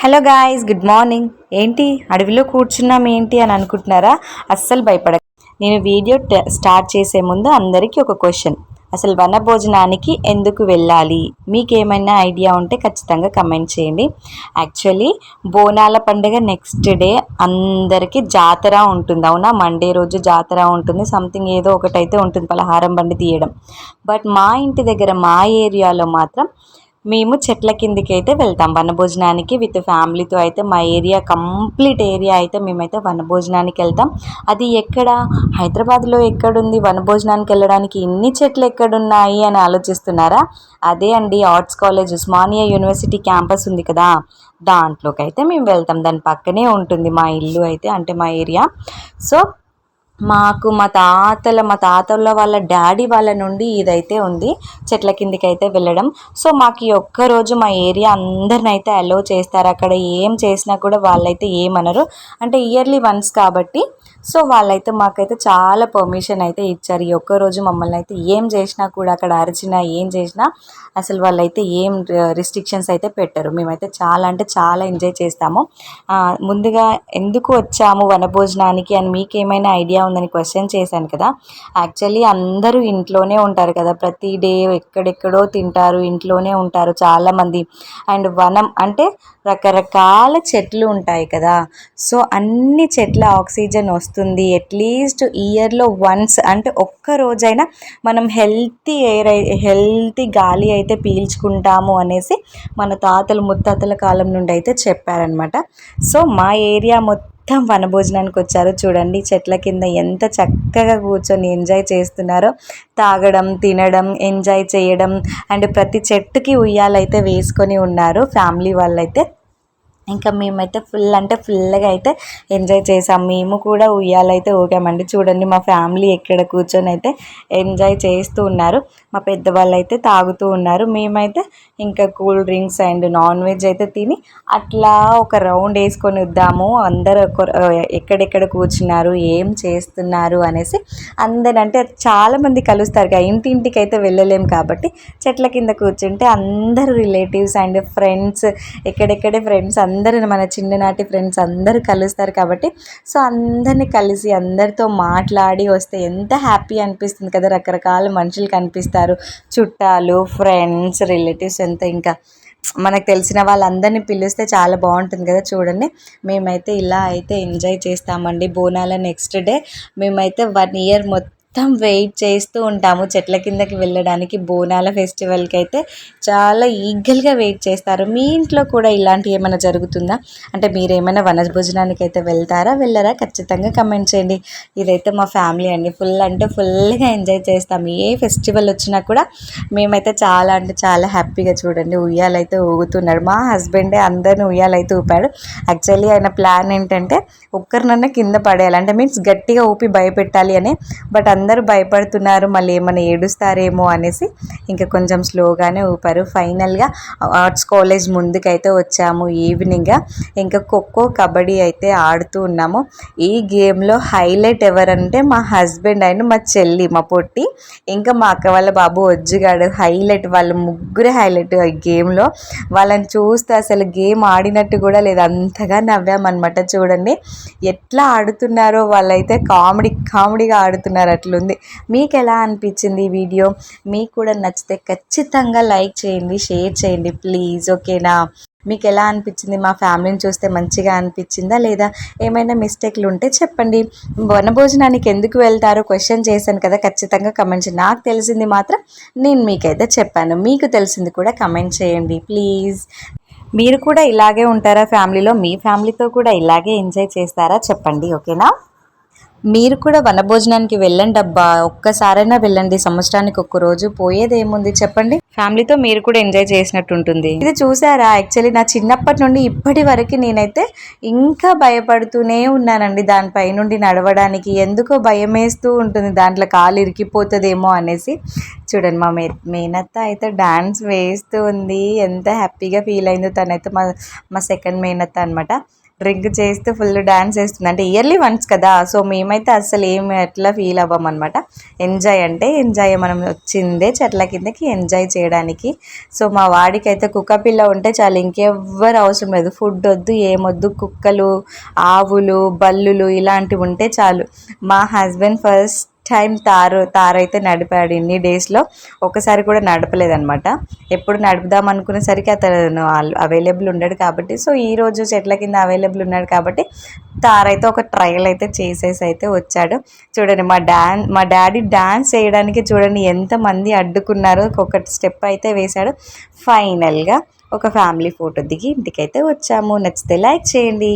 Hello guys good morning. ఏంటి అడవిలో కూర్చున్నాం ఏంటి అని అనుకుంటున్నారా? అస్సలు భయపడ నేను వీడియో స్టార్ట్ చేసే ముందు అందరికీ ఒక క్వశ్చన్. అసలు వన భోజనానికి ఎందుకు వెళ్ళాలి? మీకు ఏమైనా ఐడియా ఉంటే ఖచ్చితంగా కమెంట్ చేయండి. యాక్చువల్లీ బోనాల పండుగ నెక్స్ట్ డే అందరికీ జాతర ఉంటుంది. అవునా? మండే రోజు జాతర ఉంటుంది. సంథింగ్ ఏదో ఒకటైతే ఉంటుంది. పలహారం బండి తీయడం. బట్ మా ఇంటి దగ్గర మా ఏరియాలో మాత్రం మేము చెట్ల కిందికి అయితే వెళ్తాం. వనభోజనానికి విత్ ఫ్యామిలీతో అయితే మా ఏరియా కంప్లీట్ ఏరియా అయితే మేమైతే వనభోజనానికి వెళ్తాం. అది ఎక్కడ? హైదరాబాద్లో ఎక్కడుంది? వనభోజనానికి వెళ్ళడానికి ఇన్ని చెట్లు ఎక్కడున్నాయి అని ఆలోచిస్తున్నారా? అదే అండి arts college Osmania university campus ఉంది కదా. దాంట్లోకి అయితే మేము వెళ్తాం. దాని పక్కనే ఉంటుంది మా ఇల్లు అయితే అంటే మా ఏరియా. సో మాకు మా తాతల మా తాతల వాళ్ళ డాడీ వాళ్ళ నుండి ఇదైతే ఉంది. చెట్ల కిందికి అయితే వెళ్ళడం. సో మాకు ఈ ఒక్క రోజు మా ఏరియా అందరిని అయితే అలో చేస్తారు. అక్కడ ఏం చేసినా కూడా వాళ్ళైతే ఏమనరు. అంటే ఇయర్లీ వన్స్ కాబట్టి సో వాళ్ళైతే మాకైతే చాలా పర్మిషన్ అయితే ఇచ్చారు. ఈ ఒక్క రోజు మమ్మల్ని అయితే ఏం చేసినా కూడా అక్కడ అరిచినా ఏం చేసినా అసలు వాళ్ళైతే ఏం రిస్ట్రిక్షన్స్ అయితే పెట్టరు. మేమైతే చాలా అంటే చాలా ఎంజాయ్ చేస్తాము. ముందుగా ఎందుకు వచ్చాము వనభోజనానికి అని మీకు ఏమైనా ఐడియా ఉందని క్వశ్చన్ చేశాను కదా. యాక్చువల్లీ అందరూ ఇంట్లోనే ఉంటారు కదా. ప్రతి డే ఎక్కడెక్కడో తింటారు ఇంట్లోనే ఉంటారు చాలామంది. అండ్ వనం అంటే రకరకాల చెట్లు ఉంటాయి కదా. సో అన్ని చెట్ల ఆక్సిజన్ వస్తుంది వస్తుంది. అట్లీస్ట్ ఇయర్లో వన్స్ అంటే ఒక్క రోజైనా మనం హెల్తీ ఎయిర్ హెల్తీ గాలి అయితే పీల్చుకుంటాము అనేసి మన తాతలు ముత్తాతల కాలం నుండి అయితే చెప్పారనమాట సో మా ఏరియా మొత్తం వనభోజనానికి వచ్చారు. చూడండి చెట్ల కింద ఎంత చక్కగా కూర్చొని ఎంజాయ్ చేస్తున్నారో. తాగడం తినడం ఎంజాయ్ చేయడం అండ్ ప్రతి చెట్టుకి ఉయ్యాలైతే వేసుకొని ఉన్నారు. ఫ్యామిలీ వాళ్ళైతే ఇంకా మేమైతే ఫుల్ అంటే ఫుల్గా అయితే ఎంజాయ్ చేసాం. మేము కూడా ఉయ్యాలైతే ఊగామండి. చూడండి మా ఫ్యామిలీ ఎక్కడ కూర్చొని అయితే ఎంజాయ్ చేస్తూ ఉన్నారు. మా పెద్దవాళ్ళు అయితే తాగుతూ ఉన్నారు. మేమైతే ఇంకా cool drinks and non veg అయితే తిని అట్లా ఒక రౌండ్ వేసుకొని వద్దాము. అందరు ఎక్కడెక్కడ కూర్చున్నారు ఏం చేస్తున్నారు అనేసి అందరు అంటే చాలామంది కలుస్తారు కదా ఇంటింటికి అయితే వెళ్ళలేం కాబట్టి చెట్ల కింద కూర్చుంటే అందరు రిలేటివ్స్ అండ్ ఫ్రెండ్స్ ఎక్కడెక్కడే ఫ్రెండ్స్ అందరూ మన చిన్ననాటి ఫ్రెండ్స్ అందరూ కలుస్తారు కాబట్టి సో అందరినీ కలిసి అందరితో మాట్లాడి వస్తే ఎంత హ్యాపీ అనిపిస్తుంది కదా రకరకాల మనుషులు కనిపిస్తారు. చుట్టాలు ఫ్రెండ్స్ రిలేటివ్స్ ఎంత ఇంకా. మనకు తెలిసిన వాళ్ళందరినీ పిలిస్తే చాలా బాగుంటుంది కదా చూడండి. మేమైతే ఇలా అయితే ఎంజాయ్ చేస్తామండి. బోనాల నెక్స్ట్ డే మేమైతే వన్ ఇయర్ మొత్తం మొత్తం వెయిట్ చేస్తూ ఉంటాము చెట్ల కిందకి వెళ్ళడానికి. బోనాల ఫెస్టివల్కి అయితే చాలా ఈగల్గా వెయిట్ చేస్తారు. మీ ఇంట్లో కూడా ఇలాంటివి ఏమైనా జరుగుతుందా? అంటే మీరు ఏమైనా వనభోజనానికి అయితే వెళ్తారా వెళ్ళరా? ఖచ్చితంగా కమెంట్ చేయండి. ఇదైతే మా ఫ్యామిలీ అండి. ఫుల్ అంటే ఫుల్గా ఎంజాయ్ చేస్తాం. ఏ ఫెస్టివల్ వచ్చినా కూడా మేమైతే చాలా అంటే చాలా హ్యాపీగా చూడండి. ఉయ్యాలైతే ఊగుతున్నాడు. మా హస్బెండే అందరిని ఉయ్యాలైతే ఊపాడు. యాక్చువల్లీ ఆయన ప్లాన్ ఏంటంటే ఒక్కరినన్నా కింద పడేయాలి. అంటే మీన్స్ గట్టిగా ఊపి భయపెట్టాలి అని. బట్ అందరూ భయపడుతున్నారు మళ్ళీ ఏమైనా ఏడుస్తారేమో అనేసి ఇంకా కొంచెం స్లోగానే ఊపారు. ఫైనల్గా ఆర్ట్స్ కాలేజ్ ముందుకైతే వచ్చాము ఈవినింగ్. ఇంకా ఖోఖో కబడ్డీ అయితే ఆడుతూ ఉన్నాము. ఈ గేమ్లో హైలైట్ ఎవరంటే మా హస్బెండ్ అండ్ మా చెల్లి మా పొట్టి. ఇంకా మా అక్క వాళ్ళ బాబు ఒజ్జుగాడు హైలైట్ వాళ్ళ ముగ్గురే హైలైట్ ఈ గేమ్లో. వాళ్ళని చూస్తే అసలు గేమ్ ఆడినట్టు కూడా లేదు. అంతగా నవ్వామన్నమాట. చూడండి ఎట్లా ఆడుతున్నారో వాళ్ళైతే కామెడీ కామెడీగా ఆడుతున్నారు అట్లా. అట్లుంది మీకు ఎలా అనిపించింది ఈ వీడియో? మీకు కూడా నచ్చితే ఖచ్చితంగా లైక్ చేయండి షేర్ చేయండి ప్లీజ్ ఓకేనా? మీకు ఎలా అనిపించింది? మా ఫ్యామిలీని చూస్తే మంచిగా అనిపించిందా లేదా? ఏమైనా మిస్టేక్లు ఉంటే చెప్పండి. వనభోజనానికి ఎందుకు వెళ్తారో క్వశ్చన్ చేశాను కదా ఖచ్చితంగా కమెంట్ చేయండి నాకు తెలిసింది మాత్రం నేను మీకైతే చెప్పాను. మీకు తెలిసింది కూడా కమెంట్ చేయండి ప్లీజ్. మీరు కూడా ఇలాగే ఉంటారా ఫ్యామిలీలో? మీ ఫ్యామిలీతో కూడా ఇలాగే ఎంజాయ్ చేస్తారా? చెప్పండి ఓకేనా? మీరు కూడా వనభోజనానికి వెళ్ళండి అబ్బా. ఒక్కసారైనా వెళ్ళండి. సంవత్సరానికి ఒక్క రోజు. పోయేది ఏముంది చెప్పండి. ఫ్యామిలీతో మీరు కూడా ఎంజాయ్ చేసినట్టు ఉంటుంది. ఇది చూసారా? యాక్చువల్లీ నా చిన్నప్పటి నుండి ఇప్పటి వరకు నేనైతే ఇంకా భయపడుతూనే ఉన్నానండి. దానిపై నుండి నడవడానికి ఎందుకో భయం వేస్తూ ఉంటుంది. దాంట్లో కాలు ఇరికిపోతుందేమో అనేసి. చూడండి మా మే మేనత్త అయితే డాన్స్ వేస్తూ ఉంది. ఎంత హ్యాపీగా ఫీల్ అయిందో తనైతే మా మా సెకండ్ మేనత్త అనమాట డ్రింక్ చేస్తూ ఫుల్ డ్యాన్స్ వేస్తుంది. అంటే ఇయర్లీ వన్స్ కదా సో మేమైతే అసలు ఏం ఎట్లా ఫీల్ అవ్వమన్నమాట. ఎంజాయ్ అంటే ఎంజాయ్ మనం వచ్చిందే చెట్ల కిందకి ఎంజాయ్ చేయడానికి. సో మా వాడికి అయితే కుక్క పిల్ల ఉంటే చాలు ఇంకెవ్వరు అవసరం లేదు. ఫుడ్ వద్దు ఏమొద్దు కుక్కలు ఆవులు బల్లులు ఇలాంటివి ఉంటే చాలు. మా హస్బెండ్ ఫస్ట్ టైం తారు తారైతే నడిపాడు ఇన్ని డేస్లో. ఒకసారి కూడా నడపలేదనమాట ఎప్పుడు నడుపుదాం అనుకునేసరికి అతను అవైలబుల్ ఉండడు కాబట్టి సో ఈ రోజు చెట్ల కింద అవైలబుల్ ఉన్నాడు కాబట్టి తారైతే ఒక ట్రయల్ అయితే చేసేసి అయితే వచ్చాడు. చూడండి మా డాన్ మా డాడీ డాన్స్ చేయడానికి చూడండి ఎంతమంది అడ్డుకున్నారో ఒక స్టెప్ అయితే వేశాడు. ఫైనల్గా ఒక ఫ్యామిలీ ఫోటో దిగి ఇంటికైతే వచ్చాము. నచ్చితే లైక్ చేయండి.